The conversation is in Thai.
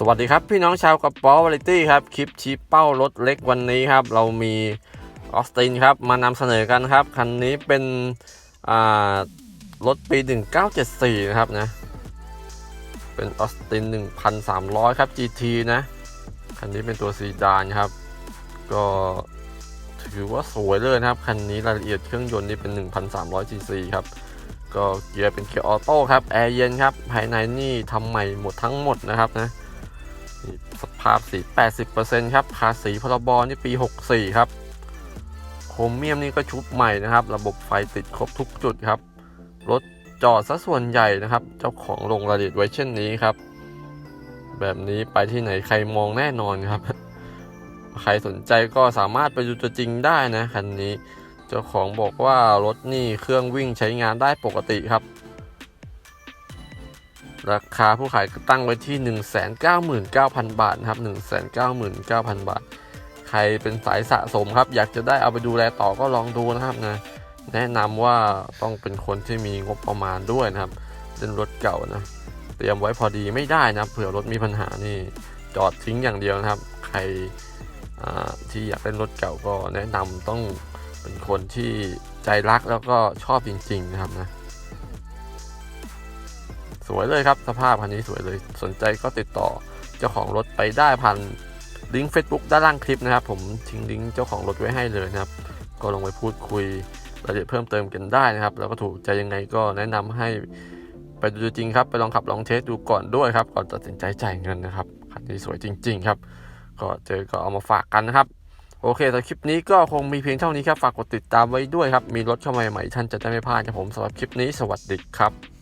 สวัสดีครับ พี่น้องชาวกระป๋อวาไรตี้ครับ คลิปชี้เป้ารถเล็กวันนี้ครับ เรามีออสตินครับ มานำเสนอกันครับ คันนี้เป็นอ่ารถปี 1974 นะครับนะ เป็นออสติน 1,300 ครับ GT นะ คันนี้เป็นตัวซีดานครับ ก็ถือว่าสวยเลยนะครับ คันนี้รายละเอียดเครื่องยนต์นี่เป็น 1,300 cc ครับก็เกียร์เป็นเกียร์ออโต้ครับแอร์เย็นครับภายในนี่ทำใหม่หมดทั้งหมดนะครับนะ สภาพสี 80%ครับภาษีพรบนี่ปี 64 ครับ โครเมียมนี่ก็ชุบใหม่นะครับ ระบบไฟติดครบทุกจุดครับ รถจอดซะส่วนใหญ่นะครับ เจ้าของลงรายละเอียดไว้เช่นนี้ครับ แบบนี้ไปที่ไหนใครมองแน่นอนครับ ใครสนใจก็สามารถไปดูตัวจริงได้นะคันนี้ เจ้าของบอกว่ารถนี่เครื่องวิ่งใช้งานได้ปกติครับ ราคาผู้ขายก็ตั้งไว้ที่ 199,000 บาทนะครับ 199,000 บาท ใครเป็นสายสะสมครับ อยากจะได้เอาไปดูแลต่อก็ลองดูนะครับนะแนะนำว่าต้องเป็นคนที่มีงบประมาณด้วยนะครับเล่นรถเก่านะเตรียมไว้พอดีไม่ได้นะเผื่อรถมีปัญหานี่จอดทิ้งอย่างเดียวนะครับ ใครที่อยากเล่นรถเก่าก็แนะนำต้องเป็นคนที่ใจรักแล้วก็ชอบจริง ๆ นะครับนะ สวยเลยครับ สภาพคันนี้สวยเลยสนใจก็ติดต่อเจ้าของรถไปได้ผ่านลิงก์ Facebook ด้านล่างคลิปนะครับ ผมทิ้งลิงก์เจ้าของรถไว้ให้เลยนะครับ ก็ลงไปพูดคุยรายละเอียดเพิ่มเติมกันได้นะครับ แล้วก็ถูกใจยังไงก็แนะนำให้ไปดูจริงครับ ไปลองขับลองเทสดูก่อนด้วยครับ ก่อนตัดสินใจจ่ายเงินนะครับคันนี้สวยจริง ๆ ครับ ก็เจอก็เอามาฝากกันนะครับ โอเคสำหรับคลิปนี้ก็คงมีเพียงเท่านี้ครับ ฝากกดติดตามไว้ด้วยครับ มีรถเข้ามาใหม่ๆท่านจะได้ไม่พลาดครับผมสำหรับคลิปนี้สวัสดีครับ